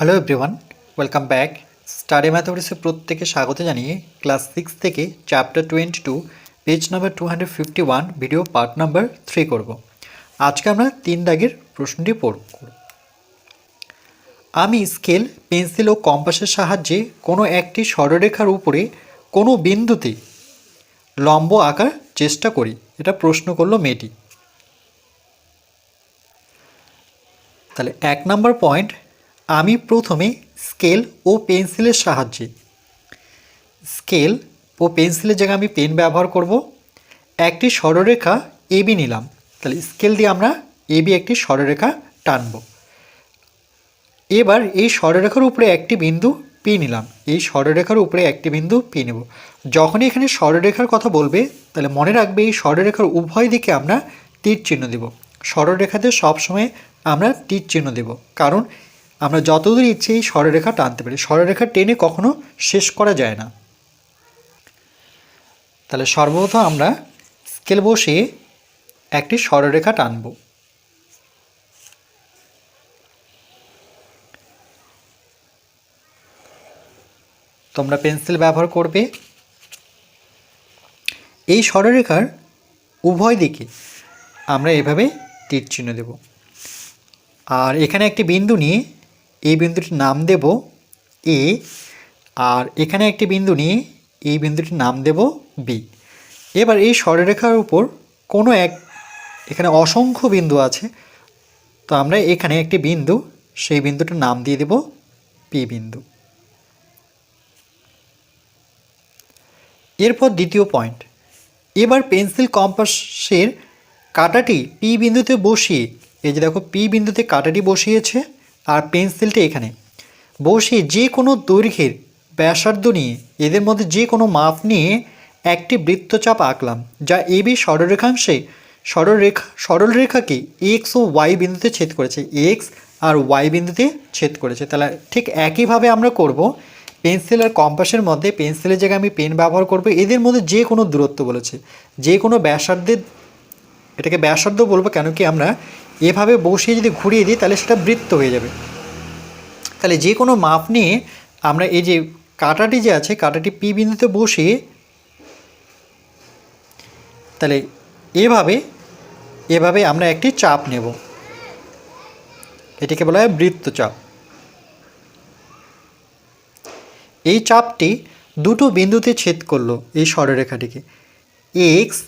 Hello everyone welcome back study ম্যাথমেটিক্সে প্রত্যেকে স্বাগত জানিয়ে ক্লাস সিক্স থেকে chapter twenty two page number two hundred fifty one video part number three করব। আজকে আমরা তিন দাগের প্রশ্নটি পড়ব। আমি স্কেল পেন্সিল ও কম্পাসের সাহায্যে কোনো একটি সরলরেখার উপরে কোনো বিন্দুতে লম্ব আঁকার চেষ্টা করি। এটা প্রশ্ন করল মেয়েটি। তাহলে এক নম্বর পয়েন্ট আমি প্রথমে স্কেল ও পেন্সিলের সাহায্যে। স্কেল ও পেন্সিলের জায়গায় আমি পেন ব্যবহার করব। একটি সরলরেখা এবি নিলাম। তাহলে স্কেল দিয়ে আমরা এবি একটি সরলরেখা টানব। এবার এই সরলরেখার উপরে একটি বিন্দু পি নিলাম। এই সরলরেখার উপরে একটি বিন্দু পি নেব। যখনই এখানে সরলরেখার কথা বলবে, তাহলে মনে রাখবে এই সরলরেখার উভয় দিকে আমরা তীর চিহ্ন দেব। সরলরেখাতে সবসময় আমরা তীর চিহ্ন দেব। কারণ আমরা যতদূর ইচ্ছে এই সরলরেখা টানতে পারি। সরলরেখা টেনে কখনো শেষ করা যায় না। তাহলে সর্বপ্রথম আমরা স্কেল বসিয়ে একটি সরলরেখা টানব। তোমরা পেন্সিল ব্যবহার করবে। এই সরলরেখার উভয় দিকে আমরা এভাবে তীর চিহ্ন দেব। আর এখানে একটি বিন্দু নিয়ে এই বিন্দুটির নাম দেব এ আর এখানে একটি বিন্দু নিয়ে এই বিন্দুটির নাম দেব বি এবার এই সরলরেখার উপর কোনো এক, এখানে অসংখ্য বিন্দু আছে, তো আমরা এখানে একটি বিন্দু, সেই বিন্দুটার নাম দিয়ে দেব পি বিন্দু। এরপর দ্বিতীয় পয়েন্ট এবার পেন্সিল কম্পাসের কাঁটাটি পি বিন্দুতে বসিয়ে, এই যে দেখো পি বিন্দুতে কাঁটাটি বসিয়েছে আর পেন্সিলটি এখানে। বসে যে কোনো দৈর্ঘ্যের ব্যাসার্ধ নিয়ে, এদের মধ্যে যে কোনো মাপ নিয়ে একটি বৃত্তচাপ আঁকলাম, যা এবি সরলরেখাংশে সরলরেখা, সরলরেখাকে এক্স ও ওয়াই বিন্দুতে ছেদ করেছে। এক্স আর ওয়াই বিন্দুতে ছেদ করেছে। তাহলে ঠিক একইভাবে আমরা করব, পেন্সিল আর কম্পাসের মধ্যে পেন্সিলের জায়গায় আমি পেন ব্যবহার করব, এদের মধ্যে যে কোনো দূরত্ব বলেছে। যে কোনো ব্যাসার্ধের, এটাকে ব্যাসার্ধ বলব কেন কি আমরা এভাবে বসিয়ে যদি ঘুরিয়ে দিই, তাহলে সেটা বৃত্ত হয়ে যাবে। তাহলে যে কোনো মাপ নিয়ে আমরা এই যে কাটাটি যে আছে, কাটাটি পি বিন্দুতে বসিয়ে তাহলে এভাবে এভাবে আমরা একটি চাপ নেব। এটিকে বলা হয় বৃত্তচাপ এই চাপটি দুটো বিন্দুতে ছেদ করল এই সরলরেখাটিকে এক্স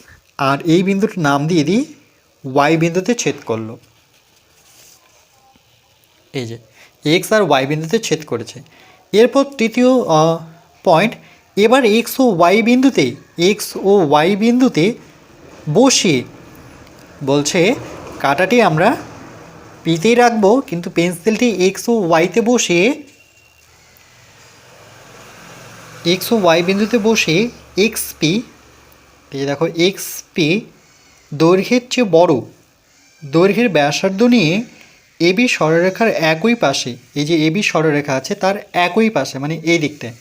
আর এই বিন্দুটির নাম দিয়ে দিই ওয়াই বিন্দুতে ছেদ করল। এই যে এক্স আর ওয়াই বিন্দুতে ছেদ করেছে। এরপর তৃতীয় পয়েন্ট এবার এক্স ও ওয়াই বিন্দুতে এক্স ও ওয়াই বিন্দুতে বসিয়ে বলছে, কাটাটি আমরা পিতেই রাখব, কিন্তু পেন্সিলটি এক্স ও ওয়াইতে বসিয়ে এক্স ও ওয়াই বিন্দুতে বসে এক্স পি এই দেখো এক্স পি দৈর্ঘ্যের চেয়ে বড়। দৈর্ঘ্যের ব্যাসার্ধ নিয়ে এবি সরলরেখার একই পাশে, এই যে এবি সরলরেখা আছে, তার একই পাশে মানে এই দিকটায়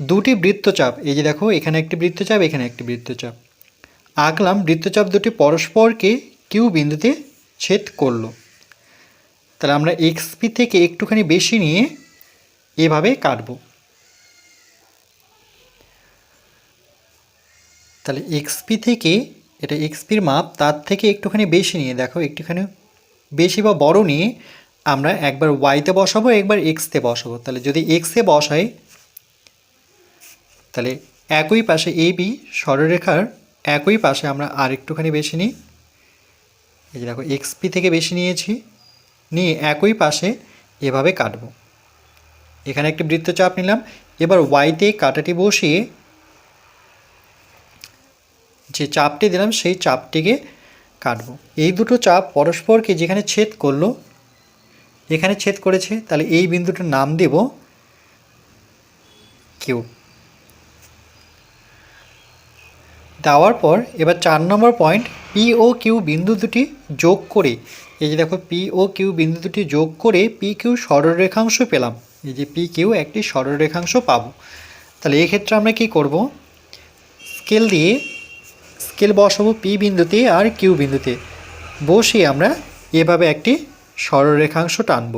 দুটি বৃত্তচাপ, এই যে দেখো, এখানে একটি বৃত্তচাপ, এখানে একটি বৃত্তচাপ। আঁকলাম, বৃত্তচাপ দুটি পরস্পরকে কিউ বিন্দুতে ছেদ করল। তাহলে আমরা এক্সপি থেকে একটুখানি বেশি নিয়ে এভাবে কাটবো। তাহলে এক্সপি থেকে এটা এক্সপির মাপ, তার থেকে একটুখানি বেশি নিয়ে দেখো, একটুখানি বেশি বা বড় নিয়ে আমরা একবার ওয়াইতে বসাবো, একবার এক্সতে বসাবো। তাহলে যদি এক্সে বসাই, তাহলে একই পাশে এ বি সরলরেখার একই পাশে আমরা আর একটুখানি বেশি নিই। এই যে দেখো এক্সপি থেকে বেশি নিয়েছি, নিয়ে একই পাশে এভাবে কাটবো। এখানে একটি বৃত্তচাপ নিলাম, এবার ওয়াইতে কাটাটি বসিয়ে যে চাপটি দিলাম, সেই চাপটিকে কাটবো। এই দুটো চাপ পরস্পরকে যেখানে ছেদ করল, এখানে ছেদ করেছে, তাহলে এই বিন্দুটার নাম দেব কিউ দেওয়ার পর এবার চার নম্বর পয়েন্ট পি ও কিউ বিন্দু দুটি যোগ করে, এই যে দেখো পি ও কিউ বিন্দু দুটি যোগ করে পি কিউ সরলরেখাংশ পেলাম। এই যে পি কিউ একটি সরলরেখাংশ পাবো। তাহলে এক্ষেত্রে আমরা কি করব? স্কেল দিয়ে স্কেল বসাবো পি বিন্দুতে আর কিউ বিন্দুতে। বসে আমরা এভাবে একটি সরলরেখাংশ টানব।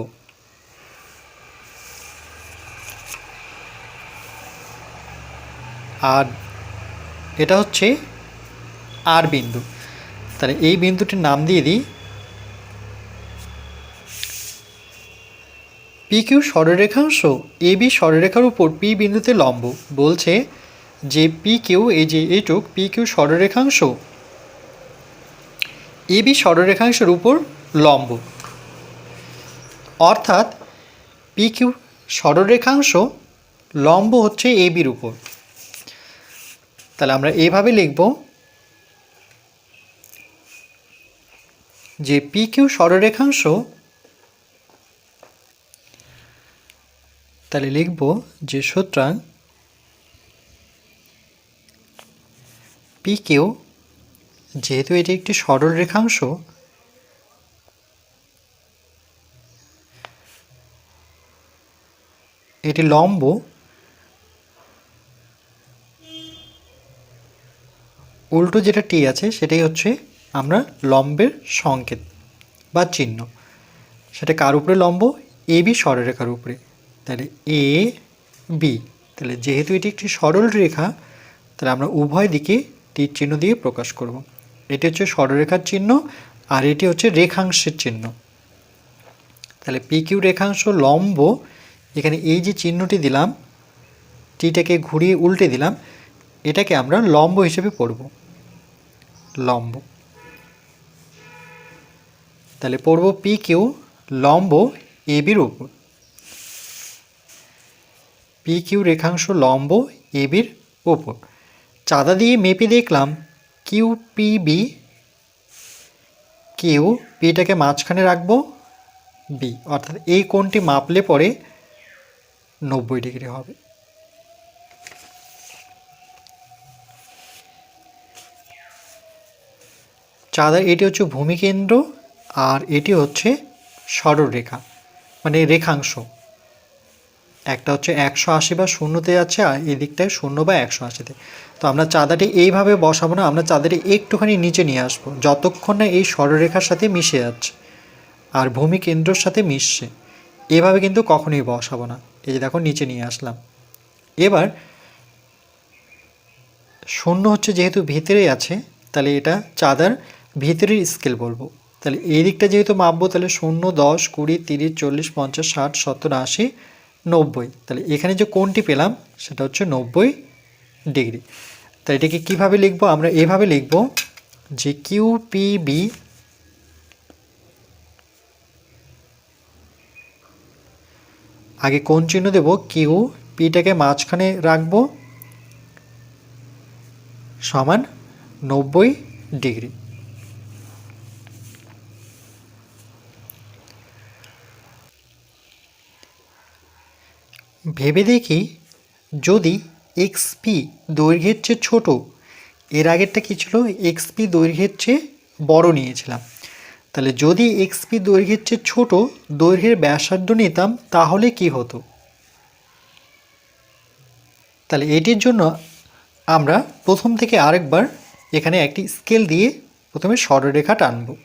আর এটা হচ্ছে আর বিন্দু। তাহলে এই বিন্দুটির নাম দিয়ে দিই। পি কিউ সরলরেখাংশ এবি সরলরেখার উপর পি বিন্দুতে লম্ব, বলছে যে পি কিউ এই যে এইটুক পি কিউ সরলরেখাংশ এ বি সরলরেখাংশের উপর লম্ব। অর্থাৎ পি কিউ সরলরেখাংশ লম্ব হচ্ছে এ বির উপর। তাহলে আমরা এইভাবে লিখব যে পি কিউ সরলরেখাংশ তাহলে লিখব যে সুতরাং পি কিউ যেহেতু এটি একটি সরল রেখাংশ, এটি লম্ব, উল্টো যেটা টি আছে সেটাই হচ্ছে আমরা লম্বের সংকেত বা চিহ্ন। সেটা কার উপরে লম্ব? এ বি সরলরেখার উপরে। তাহলে এ বি। তাহলে যেহেতু এটি একটি সরল রেখা তাহলে আমরা উভয় দিকে তীর চিহ্ন দিয়ে প্রকাশ করব? এটি হচ্ছে সরলরেখার চিহ্ন আর এটি হচ্ছে রেখাংশের চিহ্ন। তাহলে পি কিউ রেখাংশ লম্ব, এখানে এই যে চিহ্নটি দিলাম, টিটাকে ঘুরিয়ে উল্টে দিলাম, এটাকে আমরা লম্ব হিসেবে পড়ব। লম্ব। তাহলে পড়ব পি কিউ লম্ব বির উপর। পি কিউ রেখাংশ লম্ব এ বির ওপর চাঁদা দিয়ে মেপে দেখলাম কিউ পি বি। কিউ পিটাকে মাঝখানে রাখব, বি। অর্থাৎ এই কোণটি মাপলে পরে নব্বই ডিগ্রি হবে। চাঁদার এটি হচ্ছে ভূমিকেন্দ্র আর এটি হচ্ছে সরলরেখা মানে রেখাংশ। একটা হচ্ছে একশো আশি বা শূন্যতে যাচ্ছে, আর এই দিকটায় শূন্য বা একশো আশিতে। তো আমরা চাঁদাটি এইভাবে বসাবো না, আমরা চাঁদাটি একটুখানি নিচে নিয়ে আসব, যতক্ষণ না এই সরলরেখার সাথে মিশে যাচ্ছে আর ভূমি কেন্দ্রর সাথে মিশছে। এভাবে কিন্তু কখনোই বসাবো না। এই যে দেখো, নিচে নিয়ে আসলাম। এবার শূন্য হচ্ছে যেহেতু ভিতরেই আছে, তাহলে এটা চাঁদার ভিতরের স্কেল বলব। তাহলে এই দিকটা যেহেতু মাপবো, তাহলে শূন্য, দশ, কুড়ি, তিরিশ, চল্লিশ, পঞ্চাশ, ষাট, সত্তর, আশি নব্বই। তাহলে এখানে যে কোণটি পেলাম, সেটা হচ্ছে নব্বই ডিগ্রি। তাই এটাকে কীভাবে লিখব? আমরা এভাবে লিখব যে কিউ পি বি আগে কোন চিহ্ন দেব, কিউ পিটাকে মাঝখানে রাখব সমান নব্বই ডিগ্রি। ভেবে দেখি যদি এক্সপি দৈর্ঘ্যের চেয়ে ছোটো, এর আগেরটা কী ছিল? এক্সপি দৈর্ঘ্যের চেয়ে বড় নিয়েছিলাম। তাহলে যদি এক্সপি দৈর্ঘ্যের চেয়ে ছোটো, দৈর্ঘ্যের ব্যাসার্ধ নিতাম, তাহলে কি হতো? তাহলে এটির জন্য আমরা প্রথম থেকে আরেকবার এখানে একটি স্কেল দিয়ে প্রথমে সরলরেখা টানব।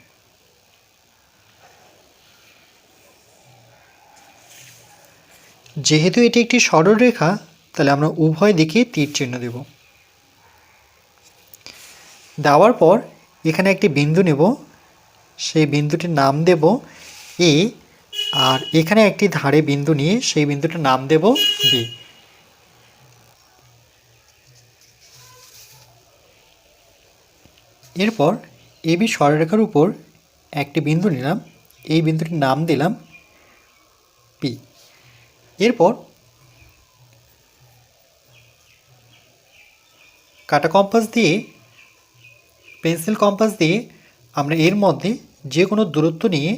যেহেতু এটি একটি সরলরেখা, তাহলে আমরা উভয় দিকে তীর চিহ্ন দেব। দেওয়ার পর এখানে একটি বিন্দু নেব। সেই বিন্দুটির নাম দেব এ আর এখানে একটি ধারে বিন্দু নিয়ে সেই বিন্দুটির নাম দেব বি এরপর এবি সরলরেখার উপর একটি বিন্দু নিলাম। এই বিন্দুটির নাম দিলাম পি এরপর কাটা কম্পাস দিয়ে, পেন্সিল কম্পাস দিয়ে আমরা এর মধ্যে যে কোনো দূরত্ব নিয়ে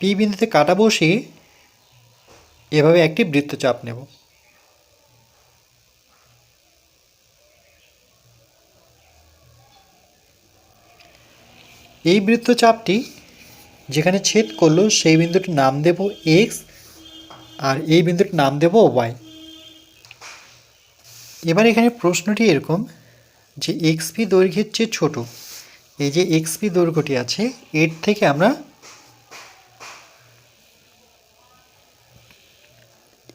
পি বিন্দুতে কাটা বসিয়ে এভাবে একটি বৃত্তচাপ নেব। এই বৃত্তচাপটি যেখানে ছেদ করল সেই বিন্দুটির নাম দেব এক্স আর এই বিন্দুটির নাম দেব ওয়াই এবার এখানে প্রশ্নটি এরকম যে এক্সপি দৈর্ঘ্যের চেয়ে ছোট, এই যে এক্সপি দৈর্ঘ্যটি আছে, এর থেকে আমরা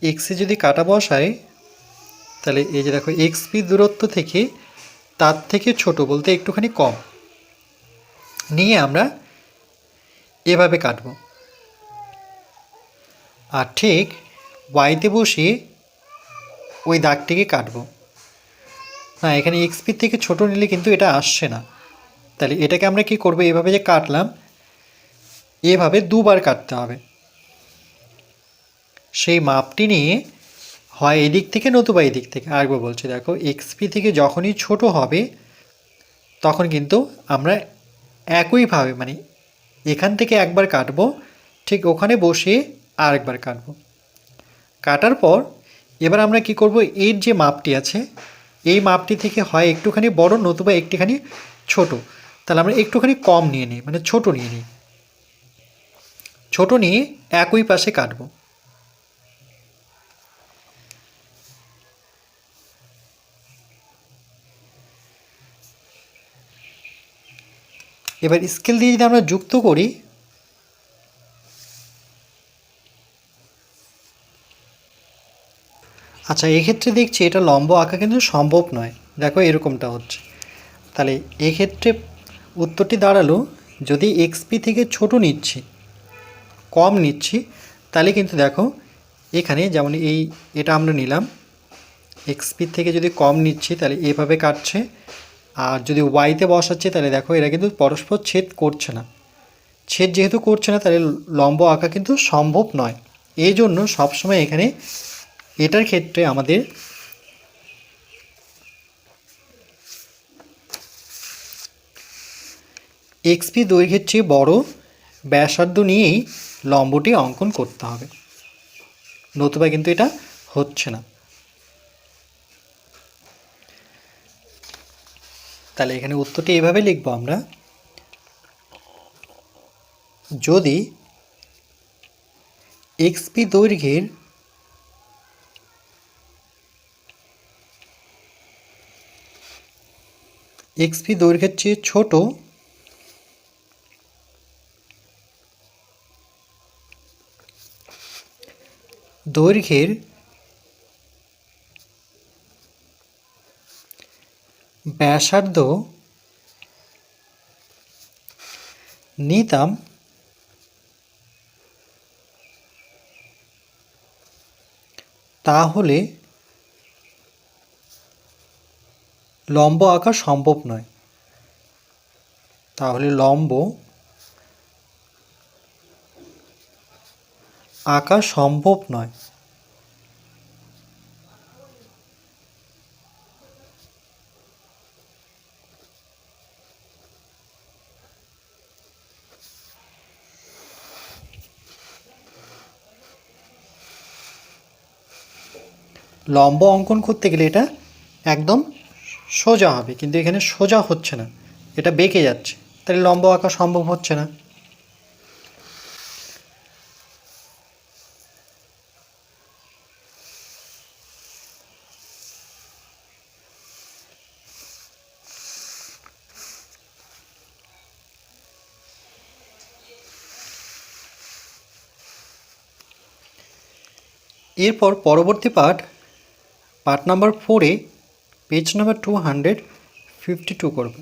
এক্সে যদি কাটা বসাই, তাহলে এই যে দেখো এক্সপি দূরত্ব থেকে তার থেকে ছোট বলতে একটুখানি কম। নিয়ে আমরা এভাবে কাটবো। আর ঠিক ওয়াইতে বসিয়ে ওই দাগটিকে কাটবো। না, এখানে এক্সপি থেকে ছোট নিলে কিন্তু এটা আসছে না। তাহলে এটাকে আমরা কি করব? এভাবে যে কাটলাম, এভাবে দুবার কাটতে হবে। সেই মাপটি নিয়ে হয় এদিক থেকে নতুবা এদিক থেকে। আরেকবার বলছি, দেখো এক্সপি থেকে যখনই ছোট হবে, তখন কিন্তু আমরা একইভাবে মানে এখান থেকে একবার কাটবো, ঠিক ওখানে বসিয়ে আরেকবার কাটবো। কাটার পর এবার আমরা কি করব? এর যে মাপটি আছে, এই মাপটি থেকে হয় একটুখানি বড় নতুবা একটুখানি ছোট। তাহলে আমরা একটুখানি কম নিয়ে নিই মানে ছোট নিয়ে নিই। ছোট নিয়ে একই পাশে কাটব। এবার স্কেল দিয়ে যদি আমরা যুক্ত করি আচ্ছা এক্ষেত্রে দেখছি এটা লম্ব আঁকা কিন্তু সম্ভব নয়। দেখো এরকমটা হচ্ছে। তাহলে এক্ষেত্রে উত্তরটি দাঁড়াল, যদি এক্সপি থেকে ছোট নিচ্ছি, কম নিচ্ছি, তাহলে কিন্তু দেখো এখানে যেমন এই, এটা আমরা নিলাম। এক্সপি থেকে যদি কম নিচ্ছি, তাহলে এভাবে কাটছে। আর যদি ওয়াইতে বসাচ্ছে, তাহলে দেখো এরা কিন্তু পরস্পর ছেদ করছে না। ছেদ যেহেতু করছে না, তাহলে লম্ব আঁকা কিন্তু সম্ভব নয়। এই জন্য সবসময় এখানে এটার ক্ষেত্রে আমাদের এক্সপি দৈর্ঘ্যের চেয়ে বড় ব্যাসার্ধ নিয়েই লম্বটি অঙ্কন করতে হবে। নতুবা কিন্তু এটা হচ্ছে না। তাহলে এখানে উত্তরটি এভাবে লিখব আমরা। যদি এক্সপি দৈর্ঘ্যের এক্সপি দৈর্ঘ্যের চেয়ে ছোট দৈর্ঘ্যের ব্যাসার্ধ নিতাম তাহলে লম্ব আঁকা সম্ভব নয়। তাহলে লম্ব আঁকা সম্ভব নয়। লম্ব অঙ্কন করতে গেলে এটা একদম সোজা হবে, কিন্তু এখানে সোজা হচ্ছে না। এটা বেঁকে যাচ্ছে। তাহলে লম্ব আঁকা সম্ভব হচ্ছে না। এরপর পরবর্তী পাঠ পার্ট নাম্বার ফোরে page number two hundred fifty two করব।